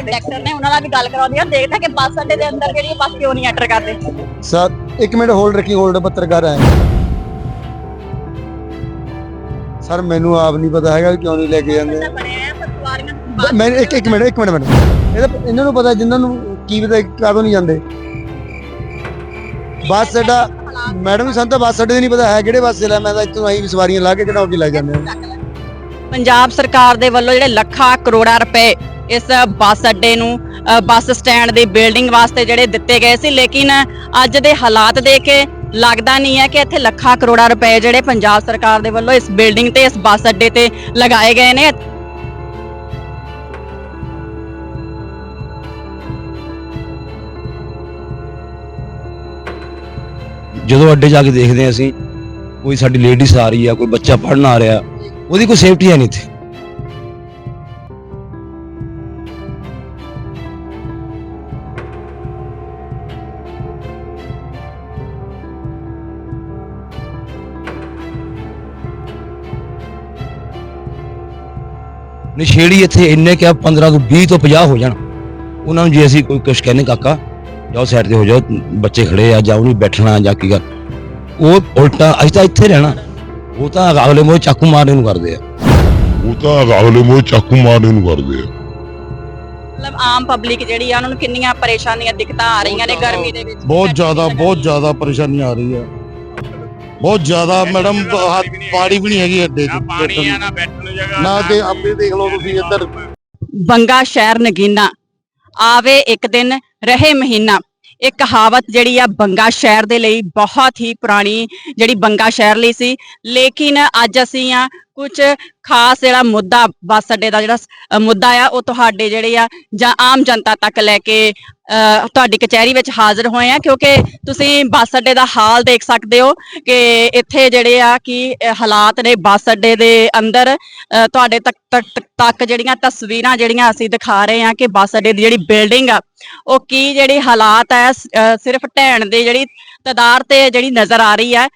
ਕਰਦੇ ਡਾਕਟਰ ਨੇ ਉਹਨਾਂ ਨਾਲ ਵੀ ਗੱਲ ਕਰਾਉਂਦੀ ਆ ਦੇਖਦਾ ਕਿ ਬੱਸ ਅੱਡੇ ਦੇ ਅੰਦਰ ਜਿਹੜੀ ਬੱਸ ਕਿਉਂ ਨਹੀਂ ਐਂਟਰ ਕਰਦੇ। ਸਰ ਇੱਕ ਮਿੰਟ ਹੋਲਡ ਰੱਖੀ ਹੋਲਡ ਪੱਤਰਕਾਰ ਹੈ ਸਰ ਮੈਨੂੰ ਆਪ ਨਹੀਂ ਪਤਾ ਹੈਗਾ ਵੀ ਕਿਉਂ ਨਹੀਂ ਲੈ ਕੇ ਜਾਂਦੇ। ਬਣਿਆ ਹੈ ਪਰ ਸਵਾਰੀਆਂ ਮੈਂ ਇੱਕ ਇੱਕ ਮਿੰਟ ਇੱਕ ਮਿੰਟ ਮਿੰਟ। ਇਹ ਤਾਂ ਇਹਨਾਂ ਨੂੰ ਪਤਾ ਜਿਨ੍ਹਾਂ ਨੂੰ ਕੀ ਪਤਾ ਕਾਹਦੋਂ ਨਹੀਂ ਜਾਂਦੇ। ਬੱਸ ਅੱਡਾ ਮੈਡਮ ਵੀ ਸਾਨੂੰ ਤਾਂ ਬੱਸ ਅੱਡੇ ਦੀ ਨਹੀਂ ਪਤਾ ਹੈ ਕਿਹੜੇ ਬੱਸੇ ਲੈ ਮੈਂ ਤਾਂ ਇੱਥੋਂ ਆਈ ਸਵਾਰੀਆਂ ਲਾ ਕੇ ਕਿਹੜਾ ਲੈ ਜਾਂਦੇ ਆ ਪੰਜਾਬ ਸਰਕਾਰ ਦੇ ਵੱਲੋਂ ਜਿਹੜੇ ਲੱਖਾਂ ਕਰੋੜਾਂ ਰੁਪਏ ਇਸ ਬੱਸ ਅੱਡੇ ਨੂੰ ਬੱਸ ਸਟੈਂਡ ਦੀ ਬਿਲਡਿੰਗ ਵਾਸਤੇ ਜਿਹੜੇ ਦਿੱਤੇ ਗਏ ਸੀ, ਲੇਕਿਨ ਅੱਜ ਦੇ ਹਾਲਾਤ ਦੇਖ ਕੇ ਲੱਗਦਾ ਨਹੀਂ ਹੈ ਕਿ ਇੱਥੇ ਲੱਖਾਂ ਕਰੋੜਾਂ ਰੁਪਏ ਜਿਹੜੇ ਪੰਜਾਬ ਸਰਕਾਰ ਦੇ ਵੱਲੋਂ ਇਸ ਬਿਲਡਿੰਗ ਤੇ, ਇਸ ਬੱਸ ਅੱਡੇ ਤੇ ਲਗਾਏ ਗਏ ਨੇ। ਜਦੋਂ ਅੱਡੇ ਜਾ ਕੇ ਦੇਖਦੇ ਹਾਂ ਅਸੀਂ, ਕੋਈ ਸਾਡੀ ਲੇਡੀਜ਼ ਆ ਰਹੀ ਆ, ਕੋਈ ਬੱਚਾ ਪੜਨ ਆ ਰਿਹਾ, ਉਹਦੀ ਕੋਈ ਸੇਫਟੀ ਹੈ ਨਹੀਂ ਇੱਥੇ। ਨਸ਼ੇੜੀ ਇੱਥੇ ਇੰਨੇ ਕਿ 15 ਤੋਂ 20 ਤੋਂ 50 ਹੋ ਜਾਣ। ਉਹਨਾਂ ਨੂੰ ਜੇ ਅਸੀਂ ਕੋਈ ਕੁਝ ਕਹਿੰਦੇ ਕਾਕਾ ਜਾਓ ਸਾਈਡ ਤੇ ਹੋ ਜਾਓ ਬੱਚੇ ਖੜੇ ਆ ਜਾਓ ਨਹੀਂ ਬੈਠਣਾ ਜਾਂ ਕੀ ਕਰ ਉਹ ਉਲਟਾ ਅਸੀਂ ਤਾਂ ਇੱਥੇ ਰਹਿਣਾ। ਉਹ ਤਾਂ ਅਗਲੇ ਮੋਹ ਚਾਕੂ ਮਾਰਨੇ ਨੂੰ ਕਰਦੇ ਆ। ਉਹ ਤਾਂ ਅਗਲੇ ਮੋਹ ਚਾਕੂ ਮਾਰਨੇ ਨੂੰ ਕਰਦੇ ਆ। ਮਤਲਬ ਆਮ ਪਬਲਿਕ ਜਿਹੜੀ ਆ ਉਹਨਾਂ ਨੂੰ ਕਿੰਨੀਆਂ ਪਰੇਸ਼ਾਨੀਆਂ ਦਿੱਕਤਾਂ ਆ ਰਹੀਆਂ ਨੇ ਗਰਮੀ ਦੇ ਵਿੱਚ। ਬਹੁਤ ਜ਼ਿਆਦਾ ਬਹੁਤ ਜ਼ਿਆਦਾ ਪਰੇਸ਼ਾਨੀ ਆ ਰਹੀ ਬਹੁਤ ਜ਼ਿਆਦਾ ਮੈਡਮ ਪਾਣੀ ਵੀ ਨਹੀਂ ਹੈਗੀ ਅੱਡੇ 'ਚ ਪਾਣੀ ਆ ਨਾ ਬੈਠਣ ਨੂੰ ਜਗ੍ਹਾ ਨਾ ਤੇ ਆਪੇ ਦੇਖ ਲਓ ਤੁਸੀਂ ਇੱਧਰ। ਬੰਗਾ ਸ਼ਹਿਰ ਨਗੀਨਾ ਆਵੇ ਇੱਕ ਦਿਨ ਰਹੇ ਮਹੀਨਾ। ਇਹ ਕਹਾਵਤ ਜਿਹੜੀ ਆ ਬੰਗਾ ਸ਼ਹਿਰ ਦੇ ਲਈ ਬਹੁਤ ਹੀ ਪੁਰਾਣੀ ਜਿਹੜੀ ਬੰਗਾ ਸ਼ਹਿਰ ਲਈ ਸੀ। ਲੇਕਿਨ ਅੱਜ ਅਸੀਂ ਆ ਕੁਝ ਖਾਸ ਜਿਹੜਾ ਮੁੱਦਾ ਬੱਸ ਅੱਡੇ ਦਾ ਜਿਹੜਾ ਮੁੱਦਾ ਆ ਉਹ ਤੁਹਾਡੇ ਜਿਹੜੇ ਆ ਜਾਂ ਆਮ ਜਨਤਾ ਤੱਕ ਲੈ ਕੇ ਅ, ਤੁਹਾਡੀ ਕਚਹਿਰੀ ਵਿੱਚ ਹਾਜ਼ਰ ਹੋਏ ਆ ਕਿਉਂਕਿ ਤੁਸੀਂ ਬੱਸ ਅੱਡੇ ਦਾ ਹਾਲ ਦੇਖ ਸਕਦੇ ਹੋ ਕਿ ਇੱਥੇ ਜਿਹੜੇ ਆ ਕਿ ਹਾਲਾਤ ਨੇ ਬੱਸ ਅੱਡੇ ਦੇ ਅੰਦਰ ਅ, ਤੁਹਾਡੇ ਤੱਕ ਤੱਕ ਜਿਹੜੀਆਂ ਤਸਵੀਰਾਂ ਜਿਹੜੀਆਂ ਅਸੀਂ ਦਿਖਾ ਰਹੇ ਹਾਂ ਕਿ ਬੱਸ ਅੱਡੇ ਦੀ ਜਿਹੜੀ ਬਿਲਡਿੰਗ ਆ ਉਹ ਕੀ ਜਿਹੜੀ ਹਾਲਾਤ ਹੈ ਸ- ਸਿਰਫ ਢਹਿਣ ਦੇ ਜਿਹੜੀ ਤਦਾਰ ਤੇ ਜਿਹੜੀ ਨਜ਼ਰ ਆ ਰਹੀ ਹੈ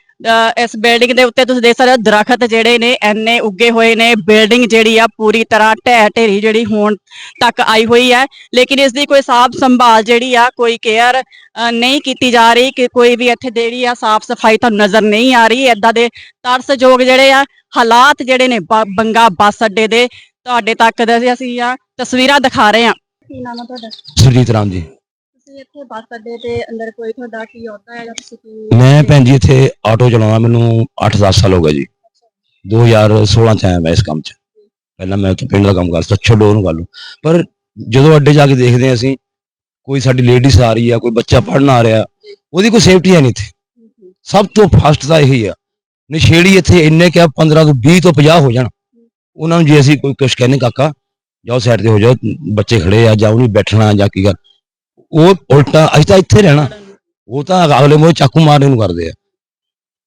ਇਸ ਬਿਲਡਿੰਗ ਦੇ ਉੱਤੇ ਤੁਸੀਂ ਦੇਖ ਸਕਦੇ ਹੋ ਦਰਖਤ ਜਿਹੜੇ ਨੇ ਐਨੇ ਉੱਗੇ ਹੋਏ ਨੇ। ਬਿਲਡਿੰਗ ਜਿਹੜੀ ਆ ਪੂਰੀ ਤਰ੍ਹਾਂ ਢਹਿ ਢੇਰੀ ਜਿਹੜੀ ਹੋਣ ਤੱਕ ਆਈ ਹੋਈ ਹੈ। ਲੇਕਿਨ ਇਸ ਦੀ ਕੋਈ ਸਾਫ਼ ਸੰਭਾਲ ਜਿਹੜੀ ਆ ਕੋਈ ਕੇਅਰ ਨਹੀਂ ਕੀਤੀ ਜਾ ਰਹੀ ਕਿ ਕੋਈ ਵੀ ਇੱਥੇ ਜਿਹੜੀ ਆ ਸਾਫ਼ ਸਫ਼ਾਈ ਤੁਹਾਨੂੰ ਨਜ਼ਰ ਨਹੀਂ ਆ ਰਹੀ। ਐਦਾਂ ਦੇ ਤਰਸਯੋਗ ਜਿਹੜੇ ਆ ਹਾਲਾਤ ਜਿਹੜੇ ਨੇ ਬੰਗਾ ਬੱਸ ਅੱਡੇ ਦੇ ਤੁਹਾਡੇ ਤੱਕ ਦੇ ਅਸੀਂ ਆ ਤਸਵੀਰਾਂ ਦਿਖਾ ਰਹੇ ਹਾਂ। ਕੀ ਨਾਮ ਹੈ ਤੁਹਾਡਾ? ਸੁਰਜੀਤ ਰਾਮ ਜੀ। ਤੁਸੀਂ ਇੱਥੇ ਬੱਸ ਅੱਡੇ ਦੇ ਅੰਦਰ ਕੋਈ ਤੁਹਾਡਾ ਕੀ ਹੁੰਦਾ ਹੈ ਜਾਂ ਤੁਸੀਂ ਕੀ ਮੈਂ ਭੈਣ ਜੀ ਇੱਥੇ ਆਟੋ ਚਲਾਉਣਾ ਮੈਨੂੰ 8-10 ਸਾਲ ਹੋ ਗਏ ਜੀ। 2016 ਚ ਆਇਆ ਮੈਂ ਇਸ ਕੰਮ 'ਚ। ਪਹਿਲਾਂ ਮੈਂ ਉੱਥੇ ਪਿੰਡ ਦਾ ਕੰਮ ਕਰਦਾ ਛੱਡੋ ਉਹਨੂੰ ਗੱਲ ਨੂੰ। ਪਰ ਜਦੋਂ ਅੱਡੇ ਜਾ ਕੇ ਦੇਖਦੇ ਹਾਂ ਅਸੀਂ ਕੋਈ ਸਾਡੀ ਲੇਡੀਜ਼ ਆ ਰਹੀ ਆ ਕੋਈ ਬੱਚਾ ਪੜਨ ਆ ਰਿਹਾ ਉਹਦੀ ਕੋਈ ਸੇਫਟੀ ਹੈ ਨਹੀਂ ਇੱਥੇ। ਸਭ ਤੋਂ ਫਸਟ ਤਾਂ ਇਹੀ ਆ ਨਸ਼ੇੜੀ ਇੱਥੇ ਇੰਨੇ ਕਿ 15 ਤੋਂ 20 ਤੋਂ 50 ਹੋ ਜਾਣ। ਉਹਨਾਂ ਨੂੰ ਜੇ ਅਸੀਂ ਕੋਈ ਕੁਝ ਕਹਿੰਦੇ ਕਾਕਾ ਜਾਓ ਸਾਈਡ ਤੇ ਹੋ ਜਾਓ ਬੱਚੇ ਖੜੇ ਆ ਜਾਓ ਨਹੀਂ ਬੈਠਣਾ ਜਾਂ ਕੀ ਕਰ ਉਹ ਉਲਟਾ ਅਸੀਂ ਤਾਂ ਇੱਥੇ ਰਹਿਣਾ। ਉਹ ਤਾਂ ਅਗਲੇ ਮੋਹ ਚਾਕੂ ਮਾਰਨੇ ਨੂੰ ਕਰਦੇ ਆ।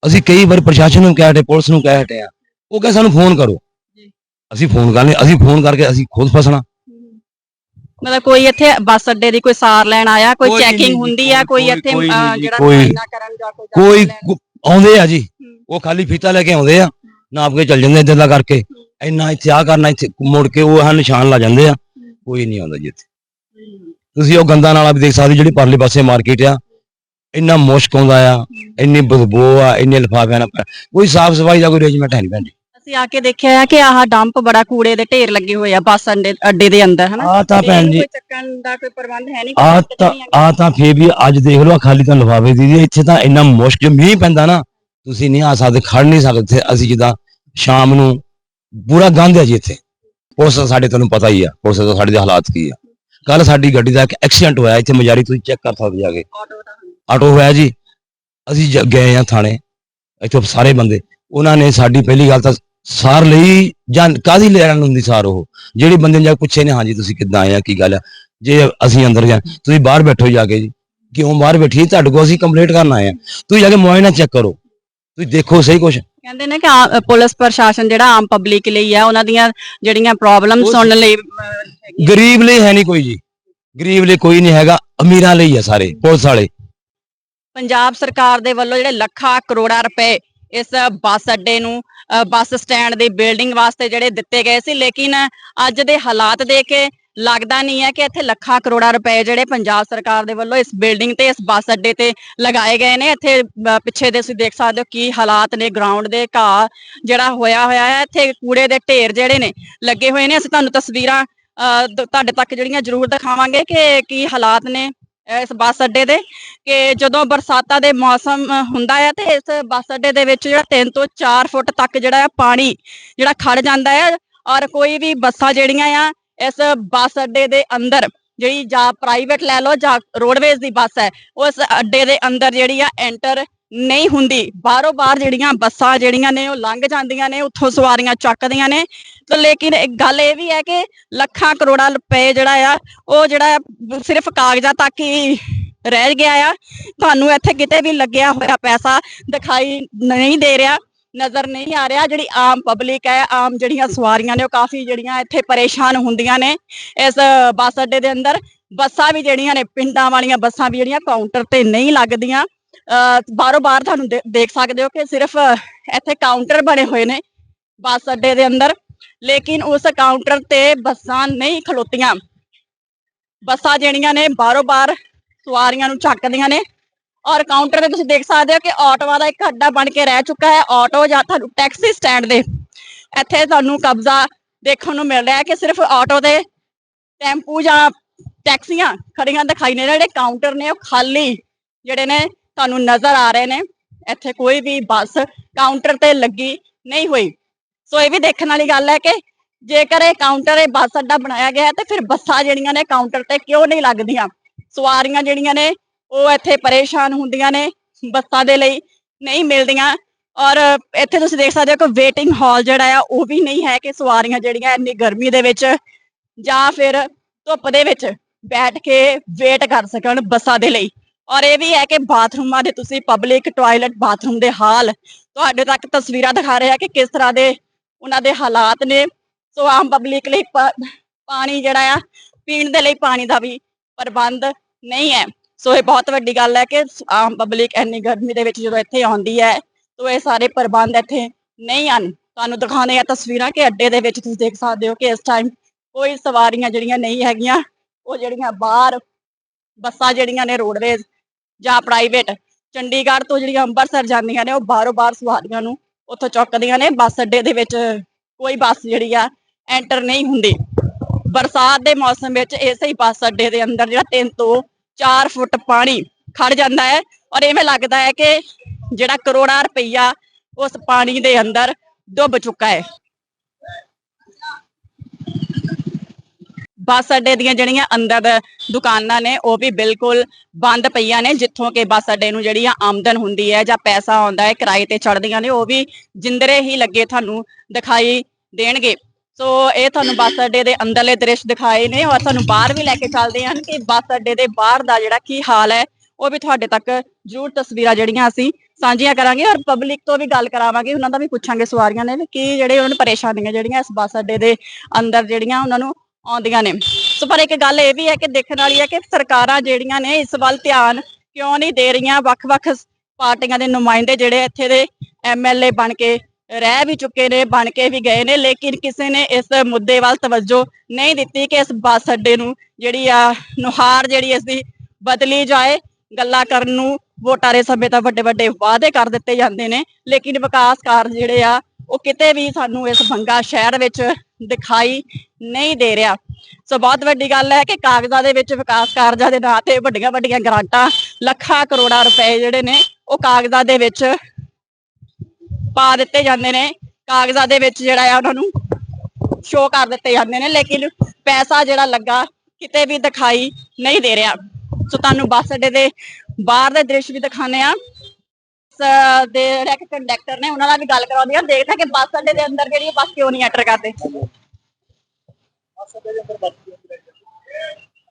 ਅਸੀਂ ਕਈ ਵਾਰ ਪ੍ਰਸ਼ਾਸਨ ਨੂੰ ਕਹਿ ਹਟੇ ਪੁਲਿਸ ਨੂੰ ਕਹਿ ਹਟੇ ਆ। ਉਹ ਕਹੇ ਸਾਨੂੰ ਫੋਨ ਕਰੋ। ਅਸੀਂ ਫੋਨ ਕਰਨੇ ਅਸੀਂ ਫੋਨ ਕਰਕੇ ਅਸੀਂ ਖੁਦ ਫਸਣਾ। ਮਤਲਬ ਕੋਈ ਇੱਥੇ ਬੱਸ ਅੱਡੇ ਦੀ ਕੋਈ ਸਾਰ ਲੈਣ ਆਇਆ ਕੋਈ ਚੈਕਿੰਗ ਹੁੰਦੀ ਆ ਕੋਈ ਇੱਥੇ ਜਿਹੜਾ ਕੋਈ- ਮੁਆਇਨਾ ਕਰਨ ਜਾਂ ਕੋਈ ਆਉਂਦੇ ਆ ਜੀ। ਉਹ ਖਾਲੀ ਫੀਤਾ ਲੈ ਕੇ ਆਉਂਦੇ ਆ। ਨਾਪ ਕੇ ਚੱਲ ਜਾਂਦੇ ਇਦਾਂ ਦਾ ਕਰਕੇ। ਇੰਨਾ ਇੱਥੇ ਆ ਕਰਨਾ ਇੱਥੇ ਮੁੜ ਕੇ ਉਹ ਨਿਸ਼ਾਨ ਲਾ ਜਾਂਦੇ ਆ। ਕੋਈ ਨਹੀਂ ਆਉਂਦਾ ਜੀ ਇੱਥੇ। ਤੁਸੀਂ ਉਹ ਗੰਦਾ ਨਾਲਾ ਵੀ ਦੇਖ ਸਕਦੇ ਜਿਹੜੀ ਪਰਲੇ ਪਾਸੇ ਮਾਰਕੀਟ ਆ। ਇੰਨਾ ਮੁਸ਼ਕ ਆਉਂਦਾ ਆ ਇੰਨੀ ਬਦਬੂ ਆ ਇੰਨੇ ਲਿਫਾਫਿਆਂ ਨਾਲ ਭਰਿਆ। ਕੋਈ ਸਾਫ਼ ਸਫ਼ਾਈ ਦਾ ਕੋਈ ਅਰੇਂਜਮੈਂਟ ਹੈ ਨਹੀਂ ਭੈਣ ਜੀ। ਅਸੀਂ ਆ ਕੇ ਦੇਖਿਆ ਹੈ ਕਿ ਆਹ ਡੰਪ ਬੜਾ ਕੂੜੇ ਦੇ ਢੇਰ ਲੱਗੇ ਹੋਏ ਆ ਬੱਸ ਅੱਡੇ ਅੱਡੇ ਦੇ ਅੰਦਰ ਹਨਾ? ਆ ਤਾਂ ਤੇ ਭੈਣ ਇਹਨੂੰ ਜੀ ਕੋਈ ਚੱਕਣ ਦਾ ਕੋਈ ਪ੍ਰਬੰਧ ਹੈ ਨਹੀਂ ਆ ਤਾਂ ਆ ਤਾਂ ਫੇਰ ਵੀ ਅੱਜ ਦੇਖ ਲਓ ਆਹ ਖਾਲੀ ਤਾਂ ਲਿਫਾਫੇ ਦੀ ਦੀ ਇੱਥੇ ਤਾਂ ਇੰਨਾ ਮੁਸ਼ਕ ਜੇ ਮੀਂਹ ਪੈਂਦਾ ਨਾ ਤੁਸੀਂ ਨਹੀਂ ਆ ਸਕਦੇ ਖੜ ਨਹੀਂ ਸਕਦੇ ਇੱਥੇ। ਅਸੀਂ ਜਿੱਦਾਂ ਸ਼ਾਮ ਨੂੰ ਪੂਰਾ ਗੰਦ ਹੈ ਜੀ ਇੱਥੇ। ਪੁਲਿਸ ਦਾ ਸਾਡੇ ਤੁਹਾਨੂੰ ਪਤਾ ਹੀ ਆ ਪੁਲਿਸ ਦਾ ਸਾਡੇ ਦੇ ਹਾਲਾਤ ਕੀ ਆ। ਕੱਲ ਸਾਡੀ ਗੱਡੀ ਦਾ ਇੱਕ ਐਕਸੀਡੈਂਟ ਹੋਇਆ, ਇੱਥੇ ਮਜਾਰੀ ਤੁਸੀਂ ਚੈੱਕ ਕਰ ਸਕਦੇ ਜਾ ਕੇ ਆਟੋ ਦਾ ਆਟੋ ਹੋਇਆ ਜੀ, ਅਸੀਂ ਜ- ਗਏ ਆ ਥਾਣੇ, ਇੱਥੋਂ ਸਾਰੇ ਬੰਦੇ, ਉਹਨਾਂ ਨੇ ਸਾਡੀ ਪਹਿਲੀ ਗੱਲ ਤਾਂ ਸਾਰ ਲਈ ਜਾਂ ਕਾਦੀ ਲੈਣ ਹੁੰਦੀ ਸਾਰ ਉਹ? ਜਿਹੜੇ ਬੰਦੇ ਨੇ ਜਾ ਕੇ ਪੁੱਛੇ ਨੇ, ਹਾਂਜੀ, ਤੁਸੀਂ ਕਿੱਦਾਂ ਆਏ ਆ, ਕੀ ਗੱਲ ਆ? ਜੇ ਅਸੀਂ ਅੰਦਰ ਜਾ ਤੁਸੀਂ ਬਾਹਰ ਬੈਠੋ ਜਾ ਕੇ ਜੀ। ਕਿਉਂ ਬਾਹਰ ਬੈਠੀ? ਤੁਹਾਡੇ ਕੋਲ ਅਸੀਂ ਕੰਪਲੀਟ ਕਰਨ ਆਏ ਆ। ਤੁਸੀਂ ਜਾ ਕੇ ਮੁਆਇਨਾ ਚੈੱਕ ਕਰੋ। ਤੁਸੀਂ ਦੇਖੋ ਸਹੀ ਕੁਛ। ਕਹਿੰਦੇ ਨੇ ਕਿ ਆ- ਪੁਲਿਸ ਪ੍ਰਸ਼ਾਸਨ ਜਿਹੜਾ ਆਮ ਪਬਲਿਕ ਲਈ ਆ ਉਹਨਾਂ ਦੀਆਂ ਜਿਹੜੀਆਂ ਪ੍ਰੋਬਲਮ ਸੁਣਨ ਲਈ ਅਹ। ਗਰੀਬ ਲਈ ਹੈ ਨਹੀਂ ਕੋਈ ਜੀ ਗਰੀਬ ਲਈ ਕੋਈ ਨਹੀਂ ਹੈਗਾ ਅਮੀਰਾਂ ਲਈ ਆ ਸਾਰੇ ਪੁਲਿਸ ਵਾਲੇ ਪੰਜਾਬ ਸਰਕਾਰ ਦੇ ਵੱਲੋਂ ਜਿਹੜੇ ਲੱਖਾਂ ਕਰੋੜਾਂ ਰੁਪਏ ਇਸ ਬੱਸ ਅੱਡੇ ਨੂੰ ਅ, ਬੱਸ ਸਟੈਂਡ ਦੀ ਬਿਲਡਿੰਗ ਵਾਸਤੇ ਜਿਹੜੇ ਦਿੱਤੇ ਗਏ ਸੀ ਲੇਕਿਨ ਅੱਜ ਦੇ ਹਾਲਾਤ ਦੇਖ ਕੇ ਲੱਗਦਾ ਨਹੀਂ ਹੈ ਕਿ ਇੱਥੇ ਲੱਖਾਂ ਕਰੋੜਾਂ ਰੁਪਏ ਜਿਹੜੇ ਪੰਜਾਬ ਸਰਕਾਰ ਦੇ ਵੱਲੋਂ ਇਸ ਬਿਲਡਿੰਗ ਤੇ, ਇਸ ਬੱਸ ਅੱਡੇ ਤੇ ਲਗਾਏ ਗਏ ਨੇ। ਇੱਥੇ ਪਿੱਛੇ ਦੇ ਤੁਸੀਂ ਦੇਖ ਸਕਦੇ ਹੋ ਕੀ ਹਾਲਾਤ ਨੇ ਗਰਾਊਂਡ ਦੇ ਘਾਹ ਜਿਹੜਾ ਹੋਇਆ ਹੋਇਆ ਹੈ। ਇੱਥੇ ਕੂੜੇ ਦੇ ਢੇਰ ਜਿਹੜੇ ਨੇ ਲੱਗੇ ਹੋਏ ਨੇ। ਅਸੀਂ ਤੁਹਾਨੂੰ ਤਸਵੀਰਾਂ ਤੁਹਾਡੇ ਤੱਕ ਜਿਹੜੀਆਂ ਜ਼ਰੂਰ ਦਿਖਾਵਾਂਗੇ ਕਿ ਕੀ ਹਾਲਾਤ ਨੇ ਇਸ ਬੱਸ ਅੱਡੇ ਦੇ। ਕਿ ਜਦੋਂ ਬਰਸਾਤਾਂ ਦੇ ਮੌਸਮ ਹੁੰਦਾ ਹੈ ਤੇ ਇਸ ਬੱਸ ਅੱਡੇ ਦੇ ਵਿੱਚ ਜਿਹੜਾ 3 ਤੋਂ 4 ਫੁੱਟ ਤੱਕ ਜਿਹੜਾ ਹੈ ਪਾਣੀ ਜਿਹੜਾ ਖੜ ਜਾਂਦਾ ਹੈ। ਔਰ ਕੋਈ ਵੀ ਬੱਸਾਂ ਜਿਹੜੀਆਂ ਆ ਇਸ ਬੱਸ ਅੱਡੇ ਦੇ ਅੰਦਰ ਜਿਹੜੀ ਜਾਂ ਪ੍ਰਾਈਵੇਟ ਲੈ ਲਓ ਜਾਂ ਰੋਡਵੇਜ਼ ਦੀ ਬੱਸ ਹੈ ਉਸ ਅੱਡੇ ਦੇ ਅੰਦਰ ਜਿਹੜੀ ਆ ਐਂਟਰ ਨਹੀਂ ਹੁੰਦੀ। ਬਾਹਰੋਂ ਬਾਹਰ ਜਿਹੜੀਆਂ ਬੱਸਾਂ ਜਿਹੜੀਆਂ ਨੇ, ਉਹ ਲੰਘ ਜਾਂਦੀਆਂ ਨੇ, ਉੱਥੋਂ ਸਵਾਰੀਆਂ ਚੱਕਦੀਆਂ ਨੇ। ਤੇ ਲੇਕਿਨ ਇੱਕ ਗੱਲ ਇਹ ਵੀ ਹੈ ਕਿ ਲੱਖਾਂ ਕਰੋੜਾਂ ਰੁਪਏ ਜਿਹੜਾ ਆ, ਉਹ ਜਿਹੜਾ ਸਿਰਫ ਕਾਗਜ਼ਾਂ ਤੱਕ ਹੀ ਰਹਿ ਗਿਆ ਆ। ਤੁਹਾਨੂੰ ਇੱਥੇ ਕਿਤੇ ਵੀ ਲੱਗਿਆ ਹੋਇਆ ਪੈਸਾ ਦਿਖਾਈ ਨਹੀਂ ਦੇ ਰਿਹਾ। ਨਜ਼ਰ ਨਹੀਂ ਆ ਰਿਹਾ। ਜਿਹੜੀ ਆਮ ਪਬਲਿਕ ਹੈ, ਆਮ ਜਿਹੜੀਆਂ ਸਵਾਰੀਆਂ ਨੇ, ਉਹ ਕਾਫੀ ਜਿਹੜੀਆਂ ਇੱਥੇ ਪਰੇਸ਼ਾਨ ਹੁੰਦੀਆਂ ਨੇ ਇਸ ਬੱਸ ਅੱਡੇ ਦੇ ਅੰਦਰ। ਬੱਸਾਂ ਵੀ ਜਿਹੜੀਆਂ ਨੇ, ਪਿੰਡਾਂ ਵਾਲੀਆਂ ਬੱਸਾਂ ਵੀ ਜਿਹੜੀਆਂ ਕਾਊਂਟਰ ਤੇ ਨਹੀਂ ਲੱਗਦੀਆਂ। ਅਹ ਬਾਹਰੋਂ ਬਾਹਰ ਤੁਹਾਨੂੰ ਦੇ- ਦੇਖ ਸਕਦੇ ਹੋ ਕਿ ਸਿਰਫ ਇੱਥੇ ਕਾਊਂਟਰ ਬਣੇ ਹੋਏ ਨੇ ਬੱਸ ਅੱਡੇ ਦੇ ਅੰਦਰ। ਲੇਕਿਨ ਉਸ ਕਾਊਂਟਰ ਤੇ ਬੱਸਾਂ ਨਹੀਂ ਖਲੋਤੀਆਂ। ਬੱਸਾਂ ਜਿਹੜੀਆਂ ਨੇ, ਬਾਹਰੋਂ ਬਾਹਰ ਸਵਾਰੀਆਂ ਨੂੰ ਚੱਕਦੀਆਂ ਨੇ। ਔਰ ਕਾਊਂਟਰ ਤੇ ਤੁਸੀਂ ਦੇਖ ਸਕਦੇ ਹੋ ਕਿ ਆਟੋਆਂ ਦਾ ਇੱਕ ਅੱਡਾ ਬਣ ਕੇ ਰਹਿ ਚੁੱਕਾ ਹੈ ਆਟੋ ਜਾਂ ਤੁਹਾਨੂੰ ਟੈਕਸੀ ਸਟੈਂਡ ਦੇ। ਇੱਥੇ ਤੁਹਾਨੂੰ ਕਬਜ਼ਾ ਦੇਖਣ ਨੂੰ ਮਿਲ ਰਿਹਾ ਹੈ ਕਿ ਸਿਰਫ ਆਟੋ ਦੇ ਟੈਂਪੂ ਜਾਂ ਟੈਕਸੀਆਂ ਖੜੀਆਂ ਦਿਖਾਈ ਨੇ ਜਿਹੜੇ ਕਾਊਂਟਰ ਨੇ ਉਹ ਖਾਲੀ ਜਿਹੜੇ ਨੇ ਤੁਹਾਨੂੰ ਨਜ਼ਰ ਆ ਰਹੇ ਨੇ। ਇੱਥੇ ਕੋਈ ਵੀ ਬੱਸ ਕਾਊਂਟਰ ਤੇ ਲੱਗੀ ਨਹੀਂ ਹੋਈ। ਸੋ ਇਹ ਵੀ ਦੇਖਣ ਵਾਲੀ ਗੱਲ ਹੈ ਕਿ ਜੇਕਰ ਇਹ ਕਾਊਂਟਰ ਇਹ ਬੱਸ ਅੱਡਾ ਬਣਾਇਆ ਗਿਆ ਹੈ, ਤੇ ਫਿਰ ਬੱਸਾਂ ਜਿਹੜੀਆਂ ਨੇ ਕਾਊਂਟਰ ਤੇ ਕਿਉਂ ਨਹੀਂ ਲੱਗਦੀਆਂ? ਸਵਾਰੀਆਂ ਜਿਹੜੀਆਂ ਨੇ ਉਹ ਇੱਥੇ ਪਰੇਸ਼ਾਨ ਹੁੰਦੀਆਂ ਨੇ ਬੱਸਾਂ ਦੇ ਲਈ ਨਹੀਂ ਮਿਲਦੀਆਂ। ਔਰ ਇੱਥੇ ਤੁਸੀਂ ਦੇਖ ਸਕਦੇ ਹੋ ਕਿ ਵੇਟਿੰਗ ਹਾਲ ਜਿਹੜਾ ਆ, ਉਹ ਵੀ ਨਹੀਂ ਹੈ ਕਿ ਸਵਾਰੀਆਂ ਜਿਹੜੀਆਂ ਇੰਨੀ ਗਰਮੀ ਦੇ ਵਿੱਚ ਜਾਂ ਫਿਰ ਧੁੱਪ ਦੇ ਵਿੱਚ ਬੈਠ ਕੇ ਵੇਟ ਕਰ ਸਕਣ ਬੱਸਾਂ ਦੇ ਲਈ। ਔਰ ਇਹ ਵੀ ਹੈ ਕਿ ਬਾਥਰੂਮਾਂ ਦੇ ਤੁਸੀਂ ਪਬਲਿਕ ਟਾਇਲਟ ਬਾਥਰੂਮ ਦੇ ਹਾਲ ਤੁਹਾਡੇ ਤੱਕ ਤਸਵੀਰਾਂ ਦਿਖਾ ਰਿਹਾ ਕਿ ਕਿਸ ਤਰ੍ਹਾਂ ਦੇ ਉਹਨਾਂ ਦੇ ਹਾਲਾਤ ਨੇ। ਸੋ ਆਮ ਪਬਲਿਕ ਲਈ ਪਾਣੀ ਜਿਹੜਾ ਆ, ਪੀਣ ਦੇ ਲਈ ਪਾਣੀ ਦਾ ਵੀ ਪ੍ਰਬੰਧ ਨਹੀਂ ਹੈ। ਸੋ ਇਹ ਬਹੁਤ ਵੱਡੀ ਗੱਲ ਹੈ ਕਿ ਆਮ ਪਬਲਿਕ ਇੰਨੀ ਗਰਮੀ ਦੇ ਵਿੱਚ ਜਦੋਂ ਇੱਥੇ ਆਉਂਦੀ ਹੈ ਤੋ ਇਹ ਸਾਰੇ ਪ੍ਰਬੰਧ ਇੱਥੇ ਨਹੀਂ ਹਨ। ਤੁਹਾਨੂੰ ਦਿਖਾਉਂਦੇ ਆ ਤਸਵੀਰਾਂ ਕਿ ਅੱਡੇ ਦੇ ਵਿੱਚ ਤੁਸੀਂ ਦੇਖ ਸਕਦੇ ਹੋ ਕਿ ਇਸ ਟਾਈਮ ਕੋਈ ਸਵਾਰੀਆਂ ਜਿਹੜੀਆਂ ਨਹੀਂ ਹੈਗੀਆਂ, ਉਹ ਜਿਹੜੀਆਂ ਬਾਹਰ ਬੱਸਾਂ ਜਿਹੜੀਆਂ ਨੇ ਰੋਡਵੇਜ਼ ਜਾਂ ਪ੍ਰਾਈਵੇਟ ਚੰਡੀਗੜ੍ਹ ਤੋਂ ਜਿਹੜੀਆਂ ਅੰਮ੍ਰਿਤਸਰ ਜਾਂਦੀਆਂ ਨੇ, ਉਹ ਬਾਹਰੋਂ ਬਾਹਰ ਸਵਾਰੀਆਂ ਨੂੰ ਉੱਥੋਂ ਚੁੱਕਦੀਆਂ ਨੇ। ਬੱਸ ਅੱਡੇ ਦੇ ਵਿੱਚ ਕੋਈ ਬੱਸ ਜਿਹੜੀ ਆ ਐਂਟਰ ਨਹੀਂ ਹੁੰਦੀ। ਬਰਸਾਤ ਦੇ ਮੌਸਮ ਵਿੱਚ ਇਸੇ ਹੀ ਬੱਸ ਅੱਡੇ ਦੇ ਅੰਦਰ ਜਿਹੜਾ 3 ਤੋਂ 4 ਫੁੱਟ ਪਾਣੀ ਖੜ ਜਾਂਦਾ ਹੈ ਔਰ ਐਵੇਂ ਲੱਗਦਾ ਹੈ ਕਿ ਜਿਹੜਾ ਕਰੋੜਾਂ ਰੁਪਈਆ ਉਸ ਪਾਣੀ ਦੇ ਅੰਦਰ ਡੁੱਬ ਚੁੱਕਾ ਹੈ। ਬੱਸ ਅੱਡੇ ਦੀਆਂ ਜਿਹੜੀਆਂ ਅੰਦਰ ਦੁਕਾਨਾਂ ਨੇ, ਉਹ ਵੀ ਬਿਲਕੁਲ ਬੰਦ ਪਈਆਂ ਨੇ, ਜਿੱਥੋਂ ਕਿ ਬੱਸ ਅੱਡੇ ਨੂੰ ਜਿਹੜੀ ਆਮਦਨ ਹੁੰਦੀ ਹੈ ਜਾਂ ਪੈਸਾ ਆਉਂਦਾ ਹੈ ਕਿਰਾਏ ਤੇ ਚੜਦੀਆਂ ਨੇ, ਉਹ ਵੀ ਜਿੰਦਰੇ ਹੀ ਲੱਗੇ ਤੁਹਾਨੂੰ ਦਿਖਾਈ ਦੇਣਗੇ। ਸੋ ਇਹ ਤੁਹਾਨੂੰ ਬੱਸ ਅੱਡੇ ਦੇ ਅੰਦਰਲੇ ਦ੍ਰਿਸ਼ ਦਿਖਾਏ ਨੇ ਔਰ ਤੁਹਾਨੂੰ ਬਾਹਰ ਵੀ ਲੈ ਕੇ ਚੱਲਦੇ ਹਨ ਕਿ ਬੱਸ ਅੱਡੇ ਦੇ ਬਾਹਰ ਦਾ ਜਿਹੜਾ ਕੀ ਹਾਲ ਹੈ, ਉਹ ਵੀ ਤੁਹਾਡੇ ਤੱਕ ਜ਼ਰੂਰ ਤਸਵੀਰਾਂ ਜਿਹੜੀਆਂ ਅਸੀਂ ਸਾਂਝੀਆਂ ਕਰਾਂਗੇ ਔਰ ਪਬਲਿਕ ਤੋਂ ਵੀ ਗੱਲ ਕਰਾਵਾਂਗੇ, ਉਹਨਾਂ ਦਾ ਵੀ ਪੁੱਛਾਂਗੇ ਸਵਾਰੀਆਂ ਨੇ ਵੀ ਕੀ ਜਿਹੜੇ ਉਹਨਾਂ ਨੂੰ ਪਰੇਸ਼ਾਨੀਆਂ ਜਿਹੜੀਆਂ ਇਸ ਬੱਸ ਅੱਡੇ ਦੇ ਅੰਦਰ ਜਿਹੜੀਆਂ ਉਹਨਾਂ ਨੂੰ ਆਉਂਦੀਆਂ ਨੇ। ਸੋ ਪਰ ਇੱਕ ਗੱਲ ਇਹ ਵੀ ਹੈ ਕਿ ਦੇਖਣ ਵਾਲੀ ਹੈ ਕਿ ਸਰਕਾਰਾਂ ਜਿਹੜੀਆਂ ਨੇ ਇਸ ਵੱਲ ਧਿਆਨ ਕਿਉਂ ਨਹੀਂ ਦੇ ਰਹੀਆਂ, ਵੱਖ-ਵੱਖ ਪਾਰਟੀਆਂ ਦੇ ਨੁਮਾਇੰਦੇ ਜਿਹੜੇ ਇੱਥੇ ਦੇ ਐਮਐਲਏ ਬਣ ਕੇ ਰਹਿ ਵੀ ਚੁੱਕੇ ਨੇ, ਬਣ ਕੇ ਵੀ ਗਏ ਨੇ, ਲੇਕਿਨ ਕਿਸੇ ਨੇ ਇਸ ਮੁੱਦੇ ਵੱਲ ਤਵੱਜੋ ਨਹੀਂ ਦਿੱਤੀ ਕਿ ਇਸ ਬੱਸ ਅੱਡੇ ਨੂੰ ਜਿਹੜੀ ਆ ਨੁਹਾਰ ਜਿਹੜੀ ਇਸ ਦੀ ਬਦਲੀ ਜਾਏ। ਗੱਲਾਂ ਕਰਨ ਨੂੰ ਵੋਟਾਂ ਦੇ ਸਮੇਂ ਤਾਂ ਵੱਡੇ ਵੱਡੇ ਵਾਅਦੇ ਕਰ ਦਿੱਤੇ ਜਾਂਦੇ ਨੇ, ਲੇਕਿਨ ਵਿਕਾਸ ਕਾਰਜ ਜਿਹੜੇ ਆ, ਉਹ ਕਿਤੇ ਵੀ ਸਾਨੂੰ ਇਸ ਬੰਗਾ ਸ਼ਹਿਰ ਵਿੱਚ ਦਿਖਾਈ ਨਹੀਂ ਦੇ ਰਿਹਾ। ਸੋ ਬਹੁਤ ਵੱਡੀ ਗੱਲ ਹੈ ਕਿ ਕਾਗਜ਼ਾਂ ਦੇ ਵਿੱਚ ਵਿਕਾਸ ਕਾਰਜਾਂ ਦੇ ਨਾਂ ਤੇ ਵੱਡੀਆਂ ਵੱਡੀਆਂ ਗ੍ਰਾਂਟਾਂ, ਲੱਖਾਂ ਕਰੋੜਾਂ ਰੁਪਏ ਜਿਹੜੇ ਨੇ, ਉਹ ਕਾਗਜ਼ਾਂ ਦੇ ਵਿੱਚ ਪਾ ਦਿੱਤੇ ਜਾਂਦੇ ਨੇ। ਕਾਗਜ਼ਾਂ ਦੇ ਵਿੱਚ ਜਿਹੜਾ ਆ ਉਹਨਾਂ ਨੂੰ ਸ਼ੋਅ ਕਰ ਦਿੱਤੇ ਜਾਂਦੇ ਨੇ ਲੇਕਿਨ ਪੈਸਾ ਜਿਹੜਾ ਲੱਗਾ ਕਿਤੇ ਵੀ ਦਿਖਾਈ ਨਹੀਂ ਦੇ ਰਿਹਾ। ਸੋ ਤੁਹਾਨੂੰ ਬੱਸ ਅੱਡੇ ਦੇ ਬਾਹਰ ਦੇ ਦ੍ਰਿਸ਼ ਵੀ ਦਿਖਾਣੇ ਆ ਦੇ ਜਿਹੜੇ ਕਿ ਕੰਡਕਟਰ ਨੇ ਉਹਨਾਂ ਨਾਲ ਵੀ ਗੱਲ ਕਰਾਉਂਦੀ ਆ ਦੇਖਦੇ ਕਿ ਬੱਸ ਅੱਡੇ ਦੇ ਅੰਦਰ ਜਿਹੜੀ ਬੱਸ ਕਿਉਂ ਨਹੀਂ ਐਂਟਰ ਕਰਦੇ।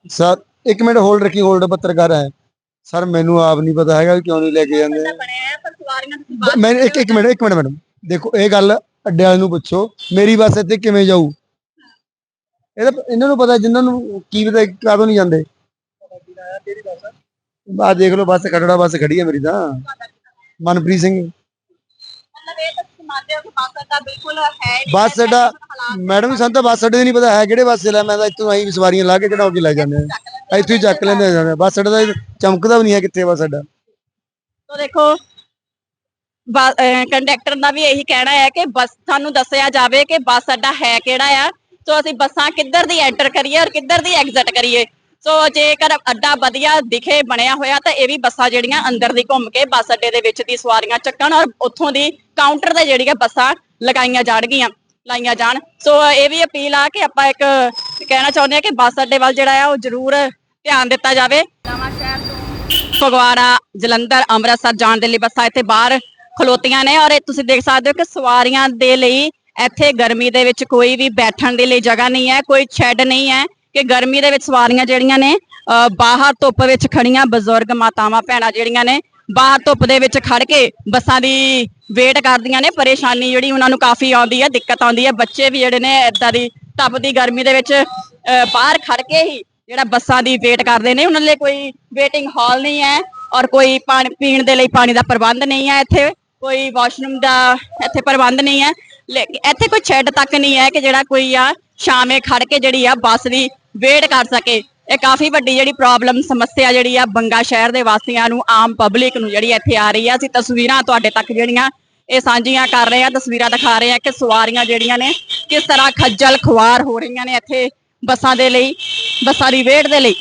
ਸਰ ਇੱਕ ਮਿੰਟ ਹੋਲਡ ਰੱਖੀ ਹੋਲਡ ਪੱਤਰਕਾਰ ਹੈ। ਸਰ ਮੈਨੂੰ ਆਪ ਨਹੀਂ ਪਤਾ ਹੈਗਾ ਕਿਉਂ ਨਹੀਂ ਲੈ ਕੇ ਜਾਂਦੇ। ਤੁਸੀਂ ਮੈਂ ਇੱਕ ਇੱਕ ਮਿੰਟ ਇੱਕ ਮਿੰਟ ਮੈਡਮ। ਦੇਖੋ ਇਹ ਗੱਲ ਅੱਡੇ ਵਾਲੇ ਨੂੰ ਪੁੱਛੋ। ਮੇਰੀ ਬੱਸ ਇੱਥੇ ਕਿਵੇਂ ਜਾਊ? ਇਹ ਤਾਂ ਇਹਨਾਂ ਨੂੰ ਪਤਾ ਜਿਨ੍ਹਾਂ ਨੂੰ ਕੀ ਪਤਾ ਕਾਹਦੋਂ ਨਹੀਂ ਜਾਂਦੇ। ਬਾਹਰ ਦੇਖ ਲਓ ਬੱਸ ਖੜੜਾ ਬੱਸ ਖੜੀ ਹੈ ਮੇਰੀ ਤਾਂ। ਮਨਪ੍ਰੀਤ ਸਿੰਘ। ਮਤਲਬ ਇਹ ਤਾਂ ਬਿਲਕੁਲ ਹੈ ਬੱਸ ਅੱਡਾ ਮੈਡਮ ਸਾਨੂੰ ਤਾਂ ਬੱਸ ਅੱਡੇ ਦੀ ਨਹੀਂ ਪਤਾ ਹੈ ਕਿਹੜੇ ਬੱਸੇ ਲੈ ਮੈਂ ਤਾਂ ਇੱਥੋਂ ਆਈ ਸਵਾਰੀਆਂ ਲਾ ਕੇ ਕਢਾਉ ਕੇ ਲੈ ਜਾਂਦੇ ਆ ਇੱਥੋਂ ਹੀ ਚੱਕ ਲੈਂਦੇ ਆ। ਜਾਂਦੇ ਆ। ਬੱਸ ਅੱਡਾ ਤਾਂ ਚਮਕਦਾ ਵੀ ਨਹੀਂ ਹੈ ਕਿੱਥੇ ਬੱਸ ਅੱਡਾ। ਤੋ ਦੇਖੋ ਕੰਡਕਟਰ ਦਾ ਵੀ ਇਹੀ ਕਹਿਣਾ ਹੈ ਕਿ ਬੱਸ ਸਾਨੂੰ ਦੱਸਿਆ ਜਾਵੇ ਕਿ ਬੱਸ ਅੱਡਾ ਹੈ ਕਿਹੜਾ ਆ। ਸੋ ਅਸੀਂ ਬੱਸਾਂ ਕਿੱਧਰ ਦੀ ਐਂਟਰ ਕਰੀਏ ਔਰ ਕਿੱਧਰ ਦੀ ਐਗਜ਼ਿਟ ਕਰੀਏ। ਸੋ ਜੇਕਰ ਅੱਡਾ ਵਧੀਆ ਦਿਖੇ ਬਣਿਆ ਹੋਇਆ ਤਾਂ ਇਹ ਵੀ ਬੱਸਾਂ ਜਿਹੜੀਆਂ ਅੰਦਰ ਦੀ ਘੁੰਮ ਕੇ ਬੱਸ ਅੱਡੇ ਦੇ ਵਿੱਚ ਦੀ ਸਵਾਰੀਆਂ ਚੱਕਣ ਔਰ ਉੱਥੋਂ ਦੀ ਕਾਊਂਟਰ ਤੇ ਜਿਹੜੀਆਂ ਬੱਸਾਂ ਲਗਾਈਆਂ ਜਾਣਗੀਆਂ ਲਾਈਆਂ ਜਾਣ। ਸੋ ਇਹ ਵੀ ਅਪੀਲ ਆ ਕਿ ਆਪਾਂ ਇੱਕ ਕਹਿਣਾ ਚਾਹੁੰਦੇ ਆ ਕਿ ਬੱਸ ਅੱਡੇ ਵੱਲ ਜਿਹੜਾ ਆ ਉਹ ਜ਼ਰੂਰ ਧਿਆਨ ਦਿੱਤਾ ਜਾਵੇ। ਨਵਾਂ ਸ਼ਹਿਰ ਤੋਂ ਫਗਵਾੜਾ ਜਲੰਧਰ ਅੰਮ੍ਰਿਤਸਰ ਜਾਣ ਦੇ ਲਈ ਬੱਸਾਂ ਇੱਥੇ ਬਾਹਰ ਖਲੋਤੀਆਂ ਨੇ ਔਰ ਇਹ ਤੁਸੀਂ ਦੇਖ ਸਕਦੇ ਹੋ ਕਿ ਸਵਾਰੀਆਂ ਦੇ ਲਈ ਇੱਥੇ ਗਰਮੀ ਦੇ ਵਿੱਚ ਕੋਈ ਵੀ ਬੈਠਣ ਦੇ ਲਈ ਜਗ੍ਹਾ ਨਹੀਂ ਹੈ, ਕੋਈ ਸ਼ੈੱਡ ਨਹੀਂ ਹੈ ਕਿ ਗਰਮੀ ਦੇ ਵਿੱਚ ਸਵਾਰੀਆਂ ਜਿਹੜੀਆਂ ਨੇ ਬਾਹਰ ਧੁੱਪ ਵਿੱਚ ਖੜੀਆਂ ਬਜ਼ੁਰਗ ਮਾਤਾਵਾਂ ਭੈਣਾਂ ਜਿਹੜੀਆਂ ਨੇ, ਬਾਹਰ ਧੁੱਪ ਦੇ ਵਿੱਚ ਖੜ ਕੇ ਬੱਸਾਂ ਦੀ ਵੇਟ ਕਰਦੀਆਂ ਨੇ, ਪਰੇਸ਼ਾਨੀ ਜਿਹੜੀ ਉਹਨਾਂ ਨੂੰ ਕਾਫੀ ਆਉਂਦੀ ਹੈ, ਦਿੱਕਤ ਆਉਂਦੀ ਹੈ, ਬੱਚੇ ਵੀ ਜਿਹੜੇ ਨੇ ਇਦਾਂ ਦੀ ਤਪਦੀ ਗਰਮੀ ਦੇ ਵਿੱਚ, ਅਹ, ਬਾਹਰ ਖੜ ਕੇ ਹੀ ਜਿਹੜਾ ਬੱਸਾਂ ਦੀ ਵੇਟ ਕਰਦੇ ਨੇ, ਉਹਨਾਂ ਲਈ ਕੋਈ ਵੇਟਿੰਗ ਹਾਲ ਨਹੀਂ ਹੈ ਔਰ ਕੋਈ ਪਾਣੀ ਪੀਣ ਦੇ ਲਈ ਪਾਣੀ ਦਾ ਪ੍ਰਬੰਧ ਨਹੀਂ ਹੈ ਇੱਥੇ। ਕੋਈ ਵਾਸ਼ਰੂਮ ਦਾ ਇੱਥੇ ਪ੍ਰਬੰਧ ਨਹੀਂ ਹੈ। ਲੇਕਿਨ ਇੱਥੇ ਕੋਈ ਸ਼ੈੱਡ ਤੱਕ ਨਹੀਂ ਹੈ ਕਿ ਜਿਹੜਾ ਕੋਈ ਆ ਸ਼ਾਮੇ ਖੜ ਕੇ ਜਿਹੜੀ ਆ ਬੱਸ ਦੀ ਵੇਟ ਕਰ ਸਕੇ। ਇਹ ਕਾਫੀ ਵੱਡੀ ਜਿਹੜੀ ਪ੍ਰੋਬਲਮ ਸਮੱਸਿਆ ਜਿਹੜੀ ਆ ਬੰਗਾ ਸ਼ਹਿਰ ਦੇ ਵਾਸੀਆਂ ਨੂੰ, ਆਮ ਪਬਲਿਕ ਨੂੰ ਜਿਹੜੀ ਇੱਥੇ ਆ ਰਹੀ ਆ। ਅਸੀਂ ਤਸਵੀਰਾਂ ਤੁਹਾਡੇ ਤੱਕ ਜਿਹੜੀਆਂ ਇਹ ਸਾਂਝੀਆਂ ਕਰ ਰਹੇ ਆ, ਤਸਵੀਰਾਂ ਦਿਖਾ ਰਹੇ ਆ ਕਿ ਸਵਾਰੀਆਂ ਜਿਹੜੀਆਂ ਨੇ ਕਿਸ ਤਰ੍ਹਾਂ ਖੱਜਲ ਖੁਆਰ ਹੋ ਰਹੀਆਂ ਨੇ ਇੱਥੇ ਬੱਸਾਂ ਦੇ ਲਈ, ਬੱਸਾਂ ਦੀ ਵੇਟ ਦੇ ਲਈ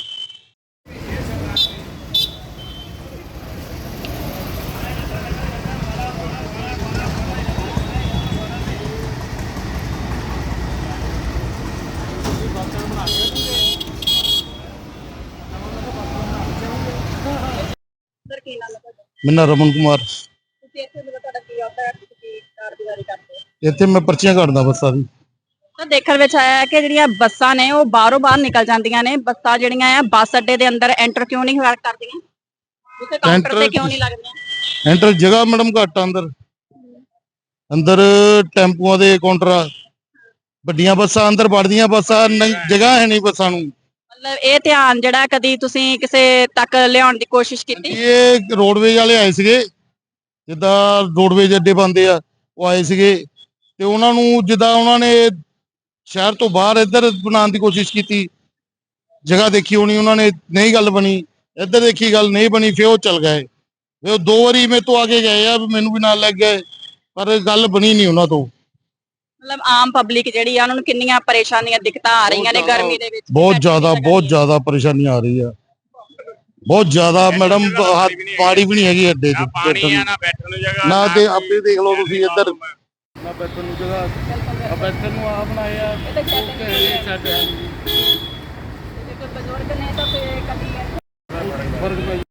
ਸਰ ਕੀ ਨਾਮ ਹੈ ਤੁਹਾਡਾ ਮੇਰਾ ਰਮਨ ਕੁਮਾਰ। ਤੁਸੀਂ ਇੱਥੇ ਮਤਲਬ ਤੁਹਾਡਾ ਕੀ ਆਉਂਦਾ ਹੈ? ਤੁਸੀਂ ਕਾਰਗੁਜ਼ਾਰੀ ਕਰਦੇ ਹੋ? ਇੱਥੇ ਮੈਂ ਪਰਚੀਆਂ ਕੱਢਦਾ ਬੱਸਾਂ ਦੀ। ਤਾਂ ਦੇਖਣ ਵਿੱਚ ਆਇਆ ਹੈ ਕਿ ਜਿਹੜੀਆਂ ਬੱਸਾਂ ਨੇ ਉਹ ਬਾਹਰੋਂ ਬਾਹਰ ਨਿਕਲ ਜਾਂਦੀਆਂ ਨੇ। ਬੱਸਾਂ ਜਿਹੜੀਆਂ ਆ ਬੱਸ ਅੱਡੇ ਦੇ ਅੰਦਰ ਐਂਟਰ ਕਿਉਂ ਨਹੀਂ ਹੋਇਆ ਕਰਦੀਆਂ? ਉੱਥੇ ਕਾਊਂਟਰ ਤੇ Enter- ਕਿਉਂ ਨਹੀਂ ਲੱਗਦੀਆਂ ਐਂਟਰ ਜਗ੍ਹਾ ਮੈਡਮ ਘੱਟ ਆ ਅੰਦਰ। ਅੰਦਰ ਟੈਂਪੂਆਂ ਦੇ ਕਾਊਂਟਰ ਆ। ਵੱਡੀਆਂ ਬੱਸਾਂ ਅੰਦਰ ਵੜਦੀਆਂ ਬੱਸਾਂ ਨਹੀਂ- ਜਗ੍ਹਾ ਹੈ ਨਹੀਂ ਬੱਸਾਂ ਨੂੰ। ਮਤਲਬ ਇਹ ਧਿਆਨ ਜਿਹੜਾ ਕਦੀ ਤੁਸੀਂ ਕਿਸੇ ਤੱਕ ਲਿਆਉਣ ਦੀ ਕੋਸ਼ਿਸ਼ ਕੀਤੀ? ਇਹ ਰੋਡਵੇਜ ਵਾਲੇ ਆਏ ਸੀਗੇ, ਜਿੱਦਾਂ ਰੋਡਵੇਜ ਅੱਡੇ ਬੰਦੇ ਆ, ਉਹ ਆਏ ਸੀਗੇ। ਤੇ ਉਹਨਾਂ ਨੂੰ ਜਿੱਦਾਂ ਉਹਨਾਂ ਨੇ ਸ਼ਹਿਰ ਤੋਂ ਬਾਹਰ ਇੱਧਰ ਬਣਾਉਣ ਦੀ ਕੋਸ਼ਿਸ਼ ਕੀਤੀ। ਜਗ੍ਹਾ ਦੇਖੀ ਹੋਣੀ, ਉਹਨਾਂ ਨੇ ਨਹੀਂ ਗੱਲ ਬਣੀ। ਇੱਧਰ ਦੇਖੀ ਗੱਲ ਨਹੀਂ ਬਣੀ, ਫਿਰ ਉਹ ਚਲ ਗਏ। ਫਿਰ ਉਹ ਦੋ ਵਾਰੀ ਮੇਰੇ ਤੋਂ ਆ ਕੇ ਗਏ ਆ ਮੈਨੂੰ ਵੀ ਨਾਲ ਲੱਗ ਗਏ, ਪਰ ਗੱਲ ਬਣੀ ਨਹੀਂ ਉਹਨਾਂ ਤੋਂ। ਮਤਲਬ ਆਮ ਪਬਲਿਕ ਜਿਹੜੀ ਆ ਉਹਨਾਂ ਨੂੰ ਕਿੰਨੀਆਂ ਪਰੇਸ਼ਾਨੀਆਂ ਦਿੱਕਤਾਂ ਆ ਰਹੀਆਂ ਨੇ ਗਰਮੀ ਦੇ ਵਿੱਚ ਬਹੁਤ ਜ਼ਿਆਦਾ ਬਹੁਤ। ਜ਼ਿਆਦਾ ਪਰੇਸ਼ਾਨੀ ਆ ਰਹੀ ਆ। ਬਹੁਤ ਜ਼ਿਆਦਾ ਮੈਡਮ ਪਾੜੀ ਵੀ ਨਹੀਂ ਹੈਗੀ ਅੱਡੇ ਤੇ ਪਾਣੀ ਆ ਨੂੰ। ਬੈਠਣ ਨੂੰ ਜਗ੍ਹਾ ਨਾ ਤੇ ਆਪੇ ਦੇਖ ਲਓ ਤੁਸੀਂ ਇੱਧਰ। ਨਾ ਬੈਠਣ ਨੂੰ ਜਗ੍ਹਾ ਆ ਬੈਠਣ ਨੂੰ ਆ ਬਣਾਇਆ ਇਹ ਤਾਂ ਛੱਡ ਛੱਡ ਹੈ ਜੇ ਕੋਈ ਬਜ਼ੁਰਗ ਨੇ ਤਾਂ ਫੇਰ ਕਦੀ